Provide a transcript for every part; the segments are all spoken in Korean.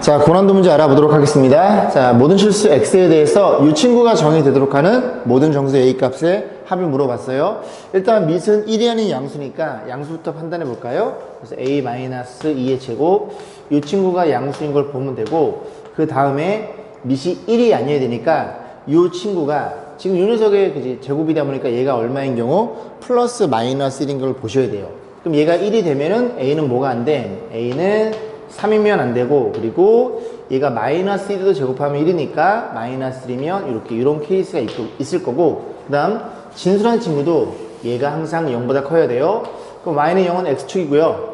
자, 고난도 문제 알아보도록 하겠습니다. 자, 모든 실수 x에 대해서 이 친구가 정의 되도록 하는 모든 정수 a 값의 합을 물어봤어요. 일단 밑은 1이 아닌 양수니까 양수부터 판단해 볼까요? 그래서 a-2의 제곱. 이 친구가 양수인 걸 보면 되고, 그 다음에 밑이 1이 아니어야 되니까 이 친구가 지금 이 녀석의 그지 제곱이다 보니까 얘가 얼마인 경우 플러스 마이너스 1인 걸 보셔야 돼요. 그럼 얘가 1이 되면은 a는 뭐가 안 돼? a는 3이면 안 되고 그리고 얘가 마이너스 1도 제곱하면 1이니까 마이너스 1이면 이렇게 이런 케이스가 있, 있을 거고 그 다음 진수라는 친구도 얘가 항상 0보다 커야 돼요. 그럼 y는 0은 x축이고요.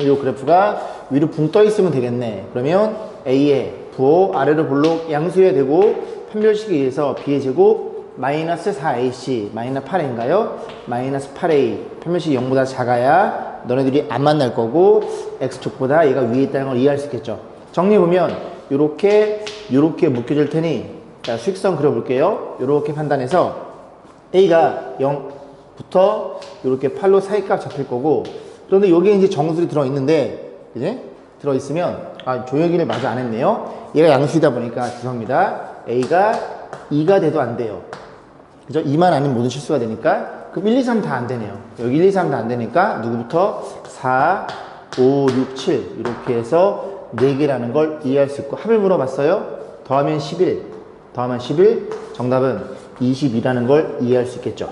이 그래프가 위로 붕 떠 있으면 되겠네. 그러면 a의 부호 아래로 볼록 양수해야 되고 판별식에 의해서 b의 제곱 마이너스 4ac 마이너스 8a인가요? 마이너스 8a 판별식이 0보다 작아야 너네들이 안 만날 거고 x축보다 얘가 위에 있다는 걸 이해할 수 있겠죠. 정리해보면 요렇게 요렇게 묶여질 테니 자 수익선 그려볼게요. 요렇게 판단해서 a가 0부터 이렇게 8로 사이값 잡힐 거고 그런데 여기에 이제 정수리 들어 있는데 이제 들어 있으면 아 조여기를 마저 안 했네요. 얘가 양수이다 보니까 죄송합니다. a가 2가 돼도 안 돼요. 그죠? 2만 아닌 모든 실수가 되니까 그럼 1, 2, 3 다 안 되네요. 여기 1, 2, 3 다 안 되니까 누구부터 4, 5, 6, 7 이렇게 해서 4개라는 걸 이해할 수 있고 합을 물어봤어요. 더하면 11, 더하면 11 정답은 22라는 걸 이해할 수 있겠죠.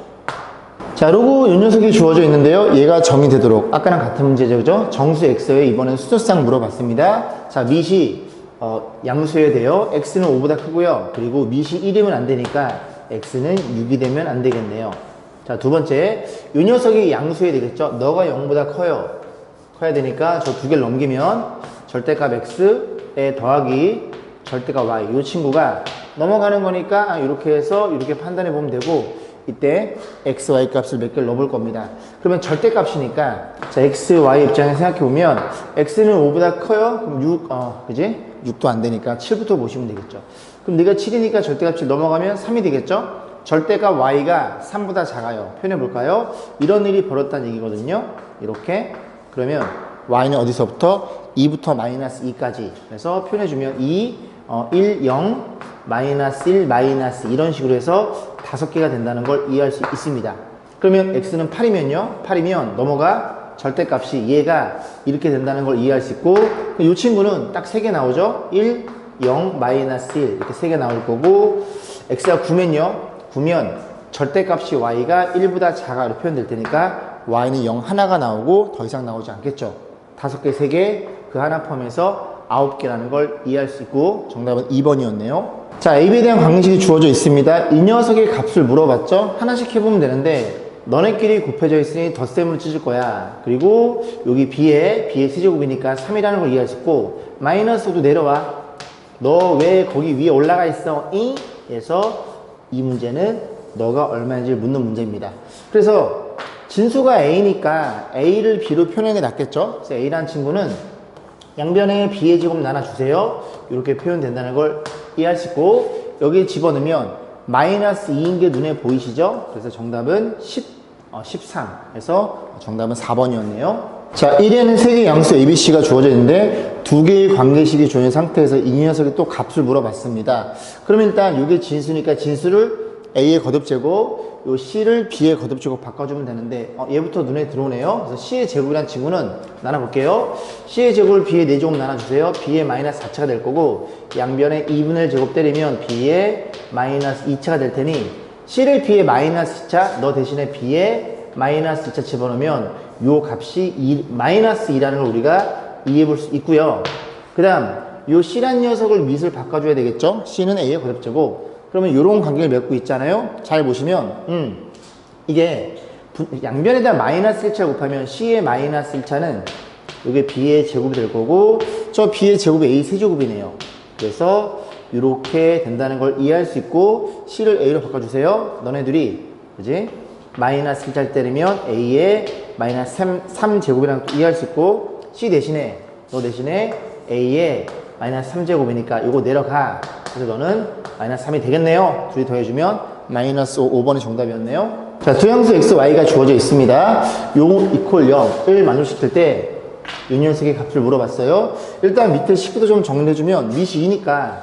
자, 로고 요 녀석이 주어져 있는데요. 얘가 정의되도록 아까랑 같은 문제죠, 그죠? 정수 x에 이번엔 수조상 물어봤습니다. 자, 밑이 어, 양수여야 돼요. x는 5보다 크고요. 그리고 밑이 1이면 안 되니까 x는 6이 되면 안 되겠네요. 자, 두 번째, 요 녀석이 양수여야 되겠죠? 너가 0보다 커요. 커야 되니까 저 두 개를 넘기면 절대값 x에 더하기 절대값 y 이 친구가 넘어가는 거니까 아, 이렇게 해서 이렇게 판단해 보면 되고 이때 x, y 값을 몇 개를 넣어볼 겁니다. 그러면 절대값이니까 자 x, y 입장에서 생각해 보면 x는 5보다 커요. 그럼 6, 어, 그지? 6도 안 되니까 7부터 보시면 되겠죠. 그럼 네가 7이니까 절대값이 넘어가면 3이 되겠죠? 절대값 y가 3보다 작아요. 표현해 볼까요? 이런 일이 벌었다는 얘기거든요. 이렇게 그러면 y는 어디서부터 2부터 마이너스 2까지 그래서 표현해 주면 2, 어, 1, 0, 마이너스 1, 마이너스 이런 식으로 해서 다섯 개가 된다는 걸 이해할 수 있습니다. 그러면 x는 8이면요. 8이면 넘어가 절대값이 얘가 이렇게 된다는 걸 이해할 수 있고 이 친구는 딱 세 개 나오죠. 1, 0, 마이너스 1 이렇게 세 개 나올 거고 x가 9면요. 9면 절대값이 y가 1보다 작아로 표현될 테니까 y는 0 하나가 나오고 더 이상 나오지 않겠죠. 다섯 개, 세 개, 그 하나 포함해서 아홉 개라는 걸 이해할 수 있고 정답은 2번이었네요. 자, AB에 대한 방식이 주어져 있습니다. 이 녀석의 값을 물어봤죠? 하나씩 해보면 되는데 너네끼리 곱해져 있으니 덧셈을 찢을 거야. 그리고 여기 B에 B의 세제곱이니까 3이라는 걸 이해할 수 있고 마이너스도 내려와. 너 왜 거기 위에 올라가 있어? 이? 에서 이 문제는 너가 얼마인지 묻는 문제입니다. 그래서 진수가 A니까 A를 B로 표현하는 게 낫겠죠? 그래서 A라는 친구는 양변에 B의 제곱 나눠주세요. 이렇게 표현된다는 걸 이해할 수 있고 여기에 집어넣으면 마이너스 2인 게 눈에 보이시죠? 그래서 정답은 10, 어, 13. 그래서 정답은 4번이었네요. 자, 1에는 3개의 양수 ABC가 주어져 있는데 두 개의 관계식이 주어진 상태에서 이 녀석이 또 값을 물어봤습니다. 그러면 일단 이게 진수니까 진수를 A의 거듭제곱, 요 C를 B의 거듭제곱 바꿔주면 되는데 어, 얘부터 눈에 들어오네요. 그래서 C의 제곱이란 친구는 나눠볼게요. C의 제곱을 B의 4제곱 나눠주세요. B의 마이너스 4차가 될 거고 양변에 2분의 1 제곱 때리면 B의 마이너스 2차가 될 테니 C를 B의 마이너스 2차, 너 대신에 B의 마이너스 2차 집어넣으면 요 값이 2, 마이너스 2라는 걸 우리가 이해해 볼 수 있고요. 그 다음 요 C란 녀석을 밑을 바꿔줘야 되겠죠? C는 A의 거듭제곱 그러면 이런 관계를 맺고 있잖아요. 잘 보시면, 음, 이게 부- 양변에다 마이너스 1차 곱하면 C의 마이너스 1차는 이게 B의 제곱이 될 거고, 저 B의 제곱이 A 세제곱이네요. 그래서 이렇게 된다는 걸 이해할 수 있고, C를 A로 바꿔주세요. 너네들이, 그지? 마이너스 1차를 때리면 A의 마이너스 3, 3제곱이랑 또 이해할 수 있고, C 대신에, 너 대신에 A의 마이너스 3제곱이니까 이거 내려가. 그래서 너는 마이너스 3이 되겠네요. 둘이 더해주면 마이너스 5, 5번이 정답이었네요. 자, 두 양수 x, y가 주어져 있습니다. 요 이퀄 0을 만족시킬 때요 녀석의 값을 물어봤어요. 일단 밑에 식구도 좀 정리해주면 밑이 2니까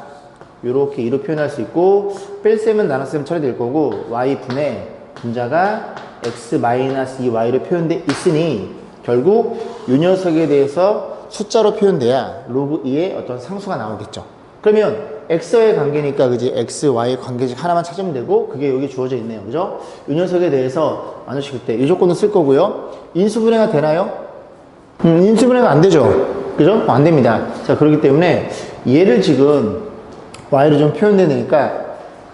요렇게 2로 표현할 수 있고 뺄셈은 나눗셈 처리될 거고 y분의 분자가 x-2y로 표현돼 있으니 결국 요 녀석에 대해서 숫자로 표현돼야 로그 2의 어떤 상수가 나오겠죠. 그러면 x와의 관계니까 그지 x, y의 관계식 하나만 찾으면 되고 그게 여기 주어져 있네요. 그죠? 이 녀석에 대해서 나누실 때이 조건도 쓸 거고요. 인수분해가 되나요? 음, 인수분해가 안 되죠. 그죠? 안 됩니다. 자, 그렇기 때문에 얘를 지금 y로 좀 표현되니까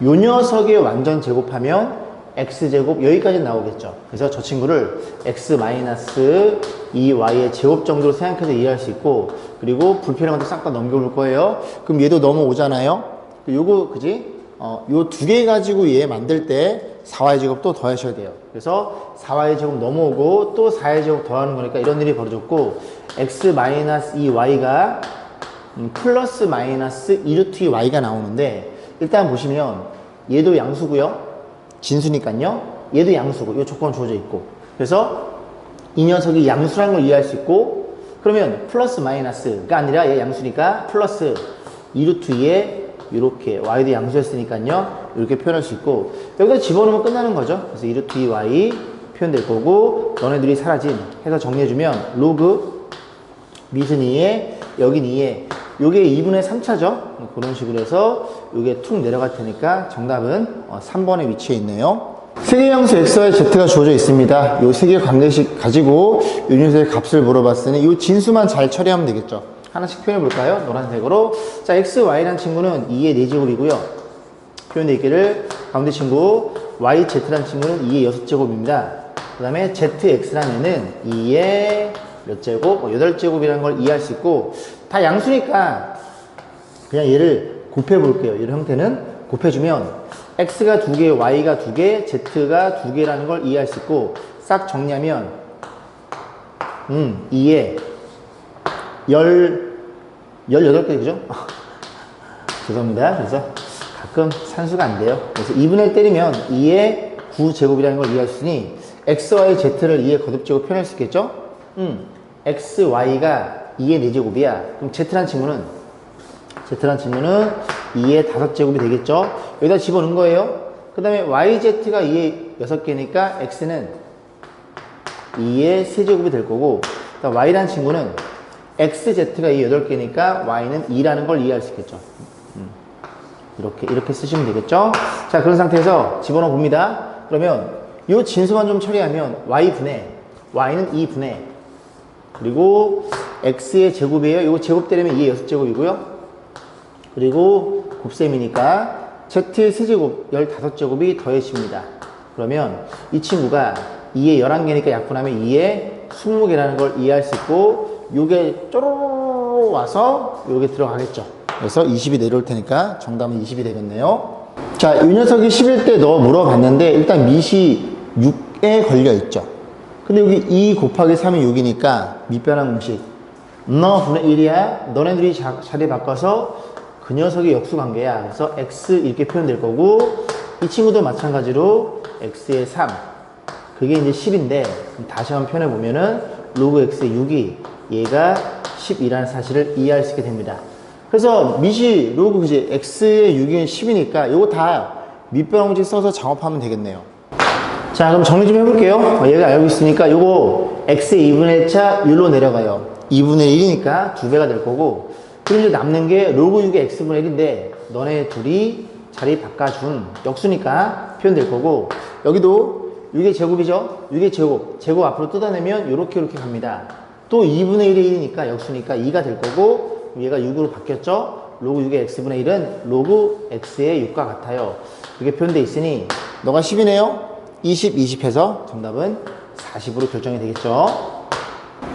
요 녀석의 완전 제곱하면 x제곱 여기까지 나오겠죠. 그래서 저 친구를 x-2y의 제곱 정도로 생각해서 이해할 수 있고 그리고 불필요한 것도 싹 다 넘겨볼 거예요. 그럼 얘도 넘어오잖아요. 요거 그지? 어, 요 두 개 가지고 얘 만들 때 4y 제곱 또 더하셔야 돼요. 그래서 4y 제곱 넘어오고 또 4y 제곱 더하는 거니까 이런 일이 벌어졌고 x-2y가 음, 플러스 마이너스 2루트 y가 나오는데 일단 보시면 얘도 양수고요. 진수니까요. 얘도 양수고 이 조건 주어져 있고 그래서 이 녀석이 양수라는 걸 이해할 수 있고 그러면 플러스 마이너스가 아니라 얘 양수니까 플러스 2루트 2에 이렇게 y도 양수였으니까요. 이렇게 표현할 수 있고 여기다 집어넣으면 끝나는 거죠. 그래서 2루트 2y 표현될 거고 너네들이 사라진 해서 정리해주면 로그 밑은 2에 여긴 2에. 요게 2분의 3차죠? 그런 식으로 해서 요게 툭 내려갈 테니까 정답은 어, 3번에 위치해 있네요. 세계양수 x와 z가 주어져 있습니다. 요 세개 관계식 가지고 요 녀석의 값을 물어봤으니 요 진수만 잘 처리하면 되겠죠? 하나씩 표현해 볼까요? 노란색으로. 자 x, y라는 친구는 2의 4제곱이고요. 표현되어 있기를 가운데 친구 y, z라는 친구는 2의 6제곱입니다. 그 다음에 zx라는 애는 2의 몇 제곱, 뭐 8제곱이라는 걸 이해할 수 있고 다 양수니까 그냥 얘를 곱해 볼게요. 이런 형태는 곱해주면 x가 두 개, y가 두 개, z가 두 개라는 걸 이해할 수 있고 싹 정리하면 음, 2에 10, 18개 그죠? 죄송합니다. 그래서 가끔 산수가 안 돼요. 그래서 2분의 1 때리면 2의 9제곱이라는 걸 이해할 수 있으니 x, y, z를 2의 거듭제곱 표현할 수 있겠죠? 음, x, y가 2의 4제곱이야. 그럼 z란 친구는 z란 친구는 2의 5제곱이 되겠죠? 여기다 집어넣은 거예요. 그 다음에 yz가 2의 6개니까 x는 2의 3제곱이 될 거고 y란 친구는 xz가 2의 8개니까 y는 2라는 걸 이해할 수 있겠죠. 음, 이렇게 이렇게 쓰시면 되겠죠? 자 그런 상태에서 집어넣어 봅니다. 그러면 이 진수만 좀 처리하면 y분의 y는 2분의 그리고 x의 제곱이에요. 이거 제곱 때리면 2의 6제곱이고요. 그리고 곱셈이니까 z의 세제곱 15제곱이 더해집니다. 그러면 이 친구가 2의 11개니까 약분하면 2의 20개라는 걸 이해할 수 있고 요게 쪼로로 와서 요게 들어가겠죠. 그래서 20이 내려올 테니까 정답은 20이 되겠네요. 자, 이 녀석이 11대 넣어 물어봤는데 일단 밑이 6에 걸려 있죠. 근데 여기 2 곱하기 3이 6이니까 밑변환 공식. 너 분의 1이야. 너네들이 자, 자리 바꿔서 그 녀석의 역수 관계야. 그래서 x 이렇게 표현될 거고 이 친구도 마찬가지로 x의 3 그게 이제 10인데 다시 한번 표현해 보면은 로그 x의 6이 얘가 10이라는 사실을 이해할 수 있게 됩니다. 그래서 밑이 로그 그지 x의 6이 10이니까 이거 다 밑변환 공식 써서 작업하면 되겠네요 자 그럼 정리 좀 해볼게요. 어, 얘가 알고 있으니까 요거 x의 2분의 1차 율로 내려가요. 2분의 1이니까 두 배가 될 거고 그리고 남는 게 로그 6의 x분의 1인데 너네 둘이 자리 바꿔준 역수니까 표현될 거고 여기도 6의 제곱이죠? 6의 제곱. 제곱 앞으로 뜯어내면 요렇게 요렇게 갑니다. 또 2분의 1의 1이니까 역수니까 2가 될 거고 얘가 6으로 바뀌었죠? 로그 6의 x분의 1은 로그 x의 6과 같아요. 이렇게 표현돼 있으니 너가 10이네요 20, 20 해서 정답은 40으로 결정이 되겠죠.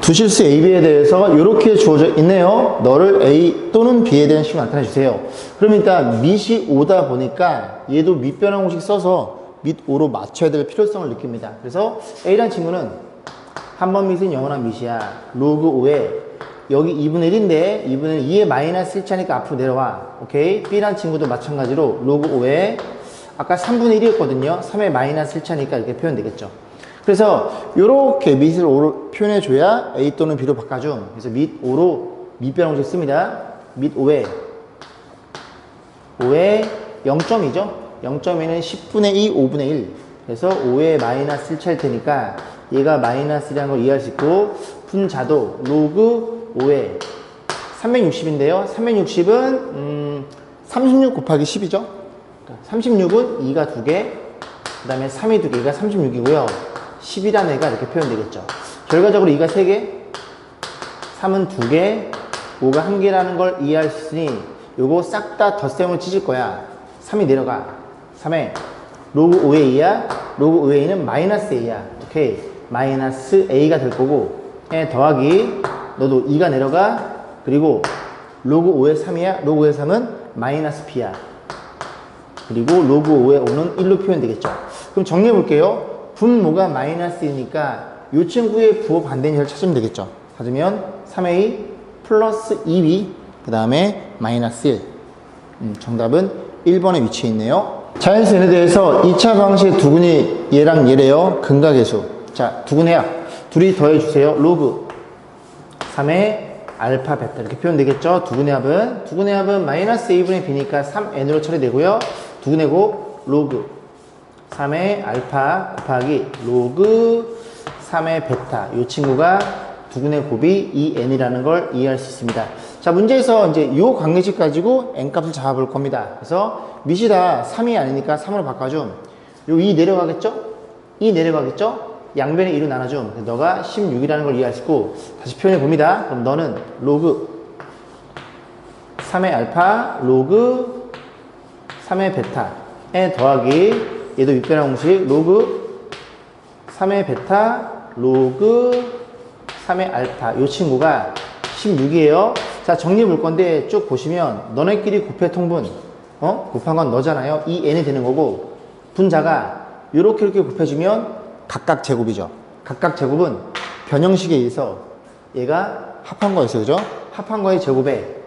두 실수 A, B에 대해서 이렇게 주어져 있네요. 너를 A 또는 B에 대한 식으로 나타내 주세요. 그럼 일단 밑이 5다 보니까 얘도 밑변환 공식 써서 밑 5로 맞춰야 될 필요성을 느낍니다. 그래서 A라는 친구는 한 번 밑은 영원한 밑이야. 로그 5에 여기 2분의 1인데 2분의 2에 마이너스 1차니까 앞으로 내려와. 오케이? B라는 친구도 마찬가지로 로그 5에 아까 3분의 1이었거든요. 3의 마이너스 1차니까 이렇게 표현되겠죠. 그래서 이렇게 밑을 O로 표현해줘야 A 또는 B로 바꿔줌. 그래서 밑 5로 밑변 공식 씁니다. 밑 5에 5에 0점이죠. 0점에는 10분의 2, 5분의 1. 그래서 5에 마이너스 1 차일 테니까 얘가 마이너스 1이라는 걸 이해할 수 있고 분자도 로그 5에 360인데요. 360은 음, 36 곱하기 10이죠. 36은 2가 2개, 그 다음에 3이 2개가 36이고요. 10이라는 애가 이렇게 표현되겠죠. 결과적으로 2가 3개, 3은 2개, 5가 1개라는 걸 이해할 수 있으니 요거 싹 다 덧셈을 찢을 거야. 3이 내려가. 3에 로그 5의 2야. 로그 5의 2는 마이너스 A야. 오케이. 마이너스 A가 될 거고 에 더하기 너도 2가 내려가. 그리고 로그 5의 3이야. 로그 5의 3은 마이너스 B야. 그리고 로그 5의 5는 1로 표현되겠죠. 그럼 정리해 볼게요. 분모가 마이너스이니까 이 친구의 부호 반대인을 찾으면 되겠죠. 찾으면 3a 플러스 2b 그 다음에 마이너스 1 음, 정답은 1번에 위치해 있네요. 자연수 n에 대해서 2차 방식의 두근이 얘랑 얘래요. 근각계수. 자, 두근해야 둘이 더해주세요. 로그 3의 알파 베타 이렇게 표현되겠죠. 두근의 합은 두근의 합은 마이너스 2분의 b니까 3n으로 처리되고요. 두근의 곱 로그 3의 알파 곱하기 로그 3의 베타 이 친구가 두근의 곱이 2n이라는 걸 이해할 수 있습니다. 자 문제에서 이제 이 관계식 가지고 n 값을 잡아볼 겁니다. 그래서 밑이 다 3이 아니니까 3으로 바꿔줌. 요2 내려가겠죠? 2 내려가겠죠? 양변에 2로 나눠줌. 너가 16이라는 걸 이해할 수 있고 다시 표현해 봅니다. 그럼 너는 로그 3의 알파 로그 3의 베타에 더하기 얘도 육변화 공식 로그 3의 베타 로그 3의 알파. 이 친구가 16이에요. 자 정리해 볼 건데 쭉 보시면 너네끼리 곱해 통분 어? 곱한 건 너잖아요. 이 n이 되는 거고 분자가 이렇게 이렇게 곱해주면 각각 제곱이죠. 각각 제곱은 변형식에 의해서 얘가 합한 거였어요. 그죠? 합한 거의 제곱에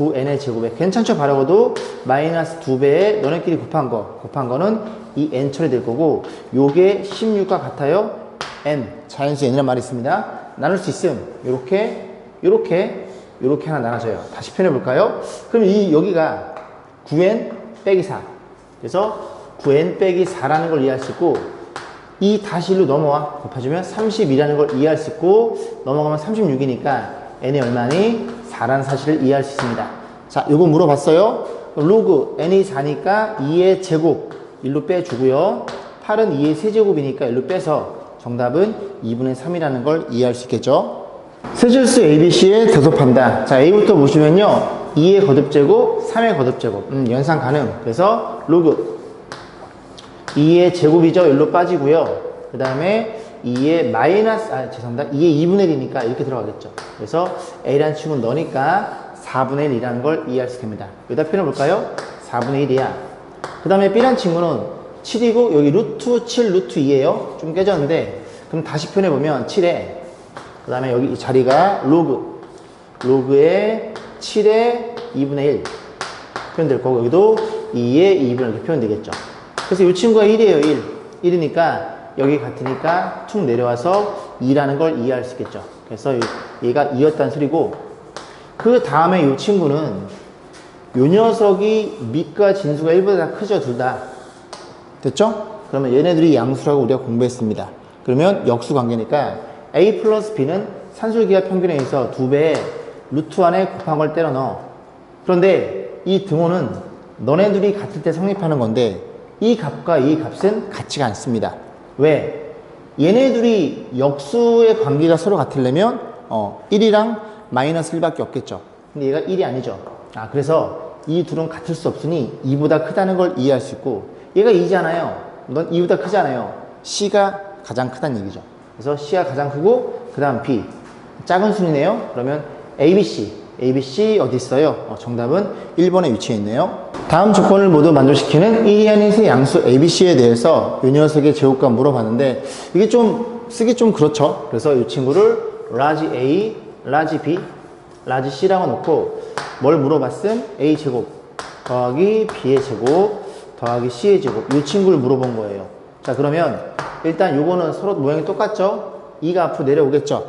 9n의 제곱에 괜찮죠? 바라고도 마이너스 2배에 너네끼리 곱한 거. 곱한 거는 이 n 처리될 거고 요게 16과 같아요? n. 자연수 n이란 말이 있습니다. 나눌 수 있음. 요렇게 요렇게 요렇게 하나 나눠져요. 다시 표현해 볼까요? 그럼 이 여기가 9n 빼기 4 그래서 9n 빼기 4라는 걸 이해할 수 있고 이 다시 1로 넘어와. 곱해주면 30이라는 걸 이해할 수 있고 넘어가면 36이니까 n이 얼마니 4라는 사실을 이해할 수 있습니다. 자, 요거 물어봤어요. 로그 n이 4니까 2의 제곱 1로 빼주고요. 8은 2의 세제곱이니까 1로 빼서 정답은 2분의 3이라는 걸 이해할 수 있겠죠. 세줄수 ABC에 대sob한다. 자, A부터 보시면요. 2의 거듭제곱, 3의 거듭제곱. 음, 연상 가능. 그래서 로그 2의 제곱이죠. 1로 빠지고요. 그 다음에 2의 마이너스, 아, 죄송합니다. 2의 2분의 1이니까 이렇게 들어가겠죠. 그래서 A라는 친구는 너니까 4분의 1이라는 걸 이해할 수 있습니다. 여기다 표현해 볼까요? 4분의 1이야. 그 다음에 B라는 친구는 7이고 여기 루트 7, 루트 2에요. 좀 깨졌는데 그럼 다시 표현해 보면 7에 그 다음에 여기 이 자리가 로그 로그에 7에 2분의 1 표현될 거고 여기도 2에 2분의 1 이렇게 표현되겠죠. 그래서 이 친구가 1이에요. 1. 1이니까 여기 같으니까 툭 내려와서 2라는 걸 이해할 수 있겠죠. 그래서 얘가 2였다는 소리고 그 다음에 이 친구는 요 녀석이 밑과 진수가 1보다 다 크죠. 둘 다. 됐죠? 그러면 얘네들이 양수라고 우리가 공부했습니다. 그러면 역수 관계니까 A 플러스 B는 산술기하 평균에 의해서 두 배의 루트 안에 곱한 걸 때려 넣어. 그런데 이 등호는 너네들이 같을 때 성립하는 건데 이 값과 이 값은 같지가 않습니다. 왜? 얘네들이 역수의 관계가 서로 같으려면 어, 1이랑 마이너스 1밖에 없겠죠. 근데 얘가 1이 아니죠. 아 그래서 이 둘은 같을 수 없으니 2보다 크다는 걸 이해할 수 있고 얘가 2잖아요. 넌 2보다 크잖아요. C가 가장 크다는 얘기죠. 그래서 C가 가장 크고 그 다음 B 작은 순이네요. 그러면 ABC ABC 어디 있어요? 어, 정답은 1번에 위치해 있네요. 다음 조건을 모두 만족시키는 1이 아닌 세 양수 ABC에 대해서 이 녀석의 제곱값 물어봤는데 이게 좀 쓰기 좀 그렇죠. 그래서 이 친구를 라지 A, 라지 B, 라지 C라고 놓고 뭘 물어봤음? A 제곱 더하기 B의 제곱 더하기 C의 제곱 이 친구를 물어본 거예요. 자 그러면 일단 요거는 서로 모양이 똑같죠? 2가 앞으로 내려오겠죠?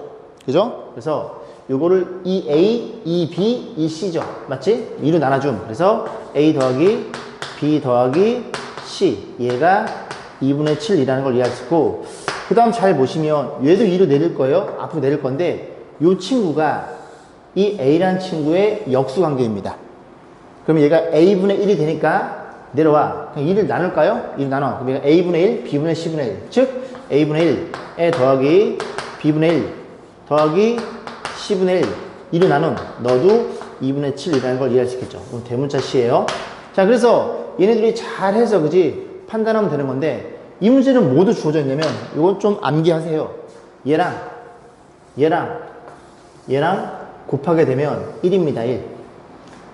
그죠? 그래서 요거를 2A, 2B, 2C죠. 맞지? 2로 나눠줌. 그래서 A 더하기 B 더하기 C. 얘가 2분의 7이라는 걸 이해할 수 있고, 그 다음 잘 보시면 얘도 2로 내릴 거예요. 앞으로 내릴 건데, 요 친구가 이 A라는 친구의 역수 관계입니다. 그러면 얘가 A분의 1이 되니까 내려와. 그냥 2를 나눌까요? 2를 나눠. 그럼 얘가 A분의 1, B분의 C분의 1. 즉, A분의 1에 더하기 B분의 1 더하기 C분의 1. 2를 나눈. 너도 2분의 7이라는 걸 이해할 수 있겠죠. 대문자 C예요. 자, 그래서 얘네들이 잘해서, 그지? 판단하면 되는 건데, 이 문제는 모두 주어져 있냐면, 이건 좀 암기하세요. 얘랑, 얘랑, 얘랑 곱하게 되면 1입니다, 1.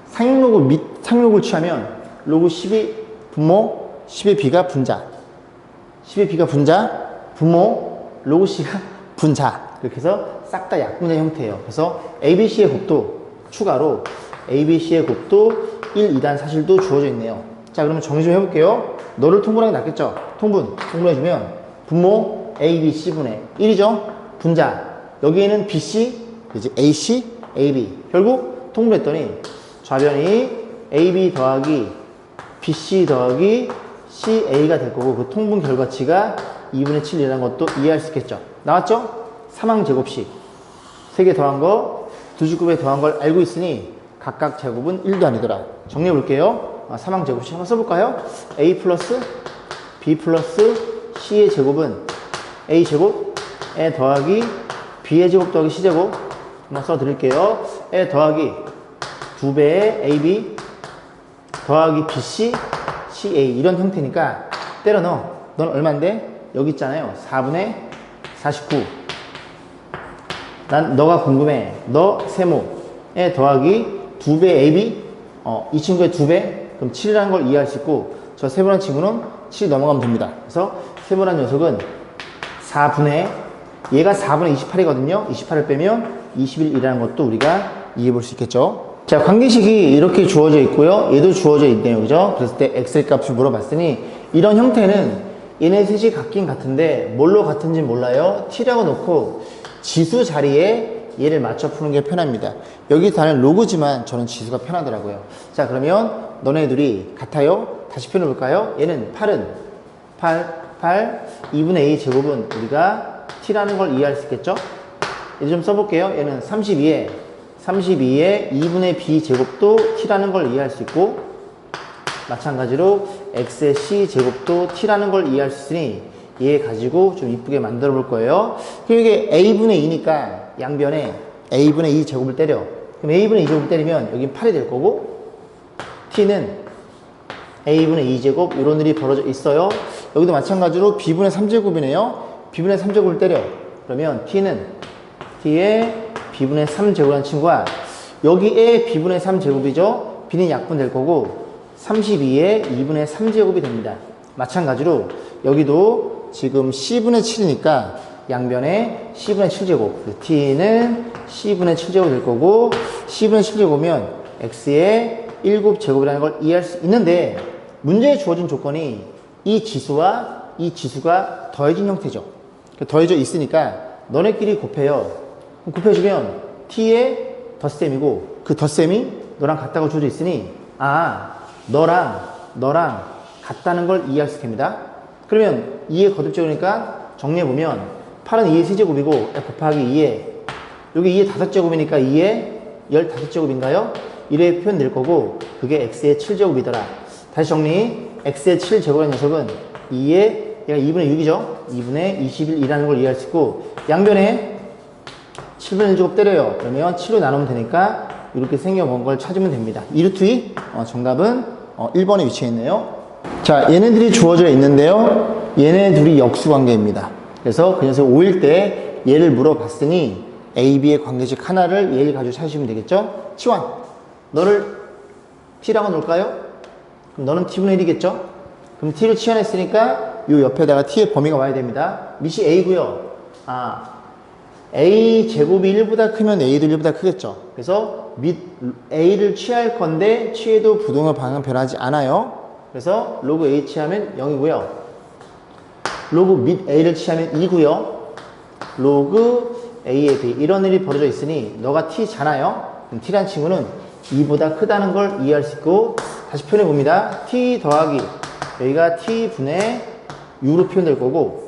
상용로그 밑, 상용로그를 취하면 로그 10이 분모, 10의 b가 분자. 10의 b가 분자, 분모, 로그 c가 분자. 그렇게 해서 싹 다 약분의 형태예요. 그래서 ABC의 곱도 추가로 ABC의 곱도 1, 2단 사실도 주어져 있네요. 자, 그러면 정리 좀 해볼게요. 너를 통분하는 게 낫겠죠? 통분. 통분해주면 분모 ABC분의 1이죠? 분자. 여기에는 BC, 이제 AC, AB. 결국 통분했더니 좌변이 AB 더하기 BC 더하기 CA가 될 거고 그 통분 결과치가 2분의 7이라는 것도 이해할 수 있겠죠. 나왔죠? 사망 제곱식. 3개 더한 거, 두 제곱에 더한 걸 알고 있으니 각각 제곱은 1도 아니더라. 정리해 볼게요. 아, 사망 제곱식 한번 써볼까요? A 플러스 B 플러스 C의 제곱은 A 제곱에 더하기 B의 제곱 더하기 C 제곱 한번 써드릴게요. 에 더하기 2배의 AB 더하기 BC, CA 이런 형태니까 때려 넣어. 넌 얼만데? 여기 있잖아요. 4분의 49. 난 너가 궁금해. 너 세모에 더하기 2배 AB 어, 이 친구의 2배 그럼 7이라는 걸 이해할 수 있고 저 세모란 친구는 7 넘어가면 됩니다. 그래서 세모란 녀석은 4분의 얘가 4분의 28이거든요. 28을 빼면 21이라는 것도 우리가 이해해 볼 수 있겠죠. 자, 관계식이 이렇게 주어져 있고요. 얘도 주어져 있네요. 그죠? 그랬을 때 엑셀 값을 물어봤으니 이런 형태는 얘네 셋이 같긴 같은데 뭘로 같은지 몰라요. t라고 놓고 지수 자리에 얘를 맞춰 푸는 게 편합니다. 여기 다는 로그지만 저는 지수가 편하더라고요. 자, 그러면 너네 둘이 같아요? 다시 표현해 볼까요? 얘는 8은 8, 8, 2분의 a 제곱은 우리가 t라는 걸 이해할 수 있겠죠? 이제 좀 써볼게요. 얘는 32에 32에 2분의 b 제곱도 t라는 걸 이해할 수 있고 마찬가지로 x의 c 제곱도 t라는 걸 이해할 수 있으니 얘 가지고 좀 이쁘게 만들어 볼 거예요. 그럼 이게 a분의 2니까 양변에 a분의 2 제곱을 때려. 그럼 a분의 2 제곱을 때리면 여긴 8이 될 거고 t는 a분의 2 제곱 이런 일이 벌어져 있어요. 여기도 마찬가지로 b분의 3 제곱이네요. b분의 3 제곱을 때려. 그러면 t는 t의 b분의 3 제곱이라는 친구가 여기에 b분의 3 제곱이죠. b는 약분될 거고 32에 2분의 3 제곱이 됩니다. 마찬가지로 여기도 지금 c분의 7이니까 양변에 c분의 7제곱 t는 c분의 7제곱 될 거고 c분의 7제곱이면 x의 7제곱이라는 걸 이해할 수 있는데 문제에 주어진 조건이 이 지수와 이 지수가 더해진 형태죠. 더해져 있으니까 너네끼리 곱해요. 곱해주면 t의 덧셈이고 그 덧셈이 너랑 같다고 주어져 있으니 아 너랑 너랑 같다는 걸 이해할 수 있습니다. 그러면 2의 거듭제곱이니까 정리해보면 8은 2의 세제곱이고 F 곱하기 2에 여기 2의 5제곱이니까 2의 15제곱인가요? 이래 표현 낼 거고 그게 X의 7제곱이더라. 다시 정리 X의 7제곱이라는 녀석은 2의 얘가 2분의 6이죠? 2분의 21이라는 걸 이해할 수 있고 양변에 7분의 1제곱 때려요. 그러면 7로 나누면 되니까 이렇게 생겨본 걸 찾으면 됩니다. 2루트 2 어, 정답은 어, 1번에 위치해 있네요. 자, 얘네들이 주어져 있는데요. 얘네 둘이 역수 관계입니다. 그래서 그 녀석 5일 때 얘를 물어봤으니 A, B의 관계식 하나를 얘를 가지고 찾으시면 되겠죠? 치환. 너를 T라고 놓을까요? 그럼 너는 T분의 1이겠죠? 그럼 T를 치환했으니까 요 옆에다가 T의 범위가 와야 됩니다. 밑이 A고요. 아, A 제곱이 1보다 크면 A도 1보다 크겠죠. 그래서 밑 A를 취할 건데 취해도 부동의 방향 변하지 않아요. 그래서 로그 A 취하면 0이고요. 로그 및 a를 취하면 2고요. 로그 a의 b 이런 일이 벌어져 있으니 너가 t잖아요. 그럼 t란 친구는 2보다 크다는 걸 이해할 수 있고 다시 표현해 봅니다. t 더하기 여기가 t분의 u로 표현될 거고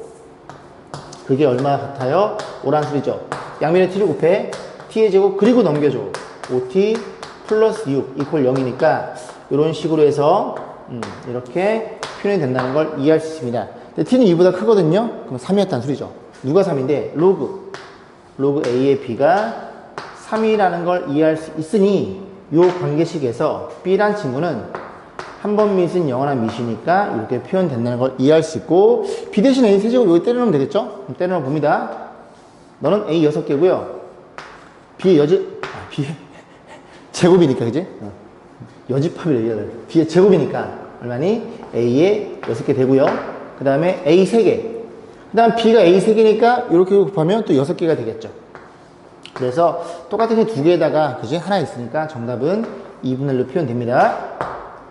그게 얼마 같아요? 오란 소리죠. 양면에 t를 곱해 t의 제곱 그리고 넘겨줘. 5t 플러스 6 이퀄 0이니까 이런 식으로 해서 음, 이렇게 표현이 된다는 걸 이해할 수 있습니다. 근데 t는 2보다 크거든요. 그럼 3이었다는 소리죠. 누가 3인데? 로그. 로그 a의 b가 3이라는 걸 이해할 수 있으니 이 관계식에서 b란 친구는 한번 밑은 영원한 밑이니까 이렇게 표현된다는 걸 이해할 수 있고 b 대신 a 세제곱 여기 때려놓으면 되겠죠? 때려놓아 봅니다. 너는 a 6개고요. b의 여지 아, b의 제곱이니까 그지? 어. 여집합이래 얘를 b의 제곱이니까 얼마니? a의 6개 되고요. 그 다음에 a 3개 그 다음 b가 a 3개니까 이렇게 곱하면 또 6개가 되겠죠. 그래서 똑같은 게 두 개에다가 그지 하나 있으니까 정답은 2분의 1로 표현됩니다.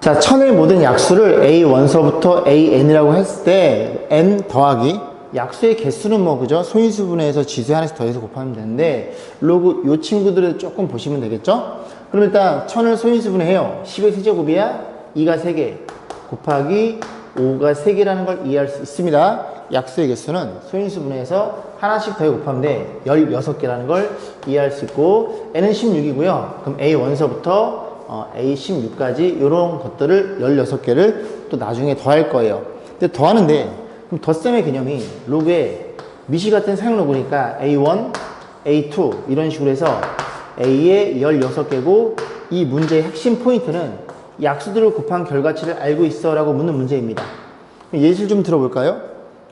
자, 천의 모든 약수를 a 원서부터 a n이라고 했을 때 n 더하기 약수의 개수는 뭐 그죠? 소인수분해에서 지수에 하나씩 더해서 곱하면 되는데 로그 요 친구들을 조금 보시면 되겠죠? 그럼 일단 천을 소인수분해해요. 10의 세제곱이야 2가 3개 곱하기 5가 3개라는 걸 이해할 수 있습니다. 약수의 개수는 소인수분해에서 하나씩 더해 곱하면 돼. 16개라는 걸 이해할 수 있고 n은 16이고요. 그럼 a 원서부터 어, a 16까지 이런 것들을 16개를 또 나중에 더할 거예요. 근데 더하는데 그럼 덧셈의 개념이 로그에 미시 같은 사용 로그니까 a1, a2 이런 식으로 해서 a의 16개고 이 문제의 핵심 포인트는 약수들을 곱한 결과치를 알고 있어 라고 묻는 문제입니다. 예시를 좀 들어볼까요?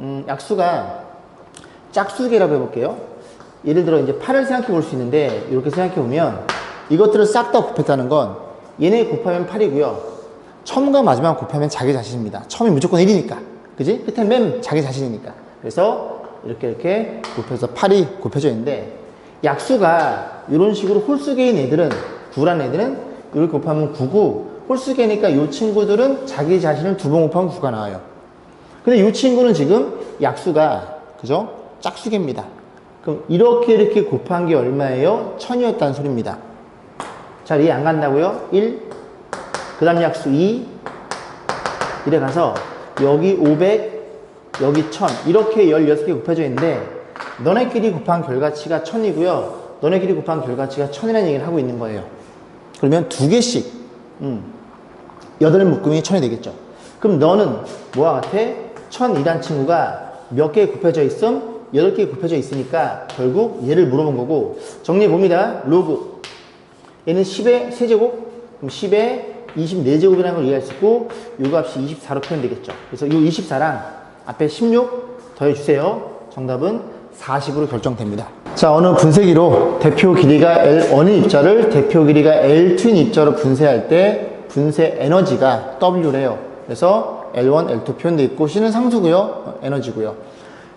음, 약수가 짝수개라고 해볼게요. 예를 들어 이제 8을 생각해 볼 수 있는데 이렇게 생각해 보면 이것들을 싹 다 곱했다는 건 얘네 곱하면 8이고요. 처음과 마지막 곱하면 자기 자신입니다. 처음이 무조건 1이니까. 그지? 끝에 맨 자기 자신이니까. 그래서 이렇게 이렇게 곱해서 8이 곱해져 있는데 약수가 이런 식으로 홀수개인 애들은 9란 애들은 이렇게 곱하면 9고 홀수개니까 이 친구들은 자기 자신을 두 번 곱하면 9가 나와요. 근데 이 친구는 지금 약수가 그죠? 짝수개입니다. 그럼 이렇게 이렇게 곱한 게 얼마예요? 천이었다는 소리입니다. 잘 이해 안 간다고요? 1, 그 다음 약수 2, 이래 가서 여기 500, 여기 1000 이렇게 16개 곱해져 있는데 너네끼리 곱한 결과치가 1000이고요. 너네끼리 곱한 결과치가 1000이라는 얘기를 하고 있는 거예요. 그러면 두 개씩 음, 8묶음이 1000이 되겠죠. 그럼 너는 뭐와 같아? 1002란 친구가 몇 개 곱해져 있음? 8개 곱해져 있으니까 결국 얘를 물어본 거고 정리해 봅니다. 로그 얘는 10의 세제곱 그럼 10의 24제곱이라는 걸 이해할 수 있고 요 값이 24로 표현되겠죠. 그래서 요 24랑 앞에 16 더해주세요. 정답은 40으로 결정됩니다. 자, 어느 분쇄기로 대표 길이가 L1인 입자를 대표 길이가 L2인 입자로 분쇄할 때 분쇄 에너지가 W래요. 그래서 L1, L2 표현되어 있고 C는 상수고요. 어, 에너지고요.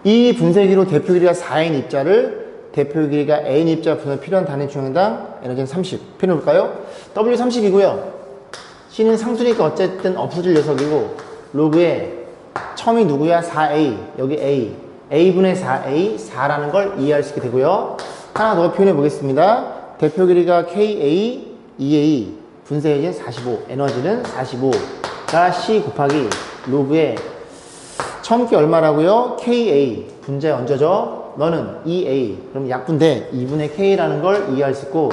이 분쇄기로 대표 길이가 4인 입자를 대표 길이가 A인 입자 분쇄 필요한 단위 중량당 에너지는 30. 표현해 볼까요? W 30이고요. C는 상수니까 어쨌든 없어질 녀석이고 로그에 처음이 누구야? 4A 여기 A A분의 4A 4라는 걸 이해할 수 있게 되고요. 하나 더 표현해 보겠습니다. 대표 길이가 KA 2A 분쇄해진 45 에너지는 45가 C 곱하기 로그에 처음 게 얼마라고요? KA 분자에 얹어져. 너는 2A 그럼 약분대 2분의 K라는 걸 이해할 수 있고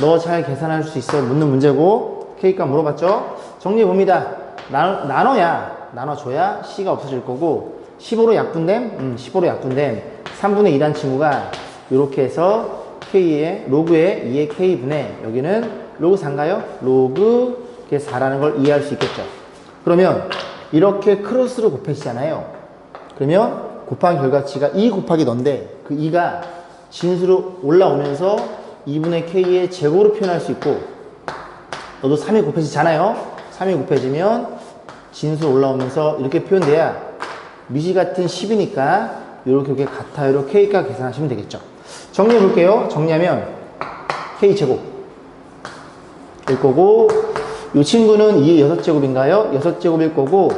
너 잘 계산할 수 있어. 묻는 문제고. K값 물어봤죠? 정리해 봅니다. 나눠, 나눠야 나눠줘야 C가 없어질 거고 15로 약분됨 음, 15로 약분됨 3분의 2란 친구가 이렇게 해서 K의 로그의 2의 K분의 여기는 로그 4인가요? 로그 4라는 걸 이해할 수 있겠죠 그러면 이렇게 크로스로 곱해지잖아요. 그러면 곱한 결과치가 2 곱하기 너인데 그 2가 진수로 올라오면서 2분의 k의 제곱으로 표현할 수 있고 너도 3이 곱해지잖아요. 3이 곱해지면 진수로 올라오면서 이렇게 표현돼야 미시 같은 10이니까 이렇게 이렇게 같아요. k가 계산하시면 되겠죠. 정리해 볼게요. 정리하면 k 제곱 일 거고 이 친구는 2의 6제곱인가요? 6제곱일 거고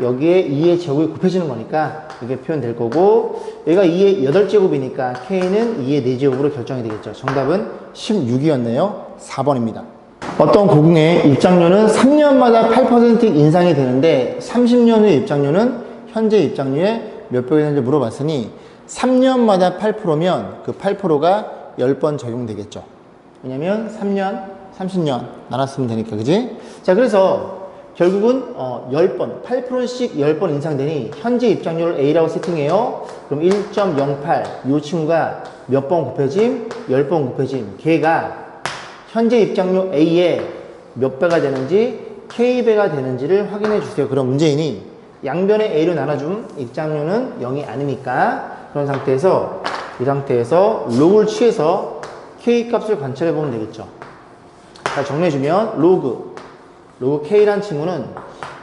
여기에 2의 제곱이 곱해지는 거니까 이게 표현될 거고 여기가 2의 8제곱이니까 K는 2의 4제곱으로 결정이 되겠죠. 정답은 16이었네요. 4번입니다. 어떤 고궁의 입장료는 3년마다 8% 인상이 되는데 30년 후의 입장료는 현재 입장료의 몇 배가 되는지 물어봤으니 3년마다 8%면 그 8%가 10번 적용되겠죠. 왜냐면 3년, 30년 나눴으면 되니까, 그지? 자, 그래서 결국은 어, 10번, 8%씩 10번 인상되니 현재 입장료를 A라고 세팅해요. 그럼 1.08, 이 친구가 몇 번 곱해짐? 10번 곱해짐. 걔가 현재 입장료 A에 몇 배가 되는지 K배가 되는지를 확인해 주세요. 그런 문제이니 양변의 A로 나눠줌 입장료는 0이 아니니까 그런 상태에서 이 상태에서 로그를 취해서 K 값을 관찰해 보면 되겠죠. 자, 정리해주면 로그 로그 K란 친구는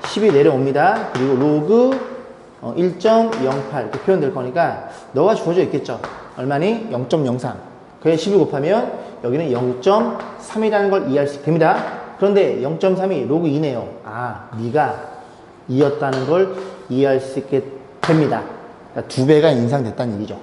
10이 내려옵니다. 그리고 로그 어, 1.08 이렇게 표현될 거니까 너가 주어져 있겠죠. 얼마니? 0.03. 그에 12 곱하면 여기는 0.3이라는 걸 이해할 수 됩니다. 그런데 0.3이 로그 2네요. 아, 네가 2였다는 걸 이해할 수 있게 됩니다. 그러니까 두 배가 인상됐다는 얘기죠.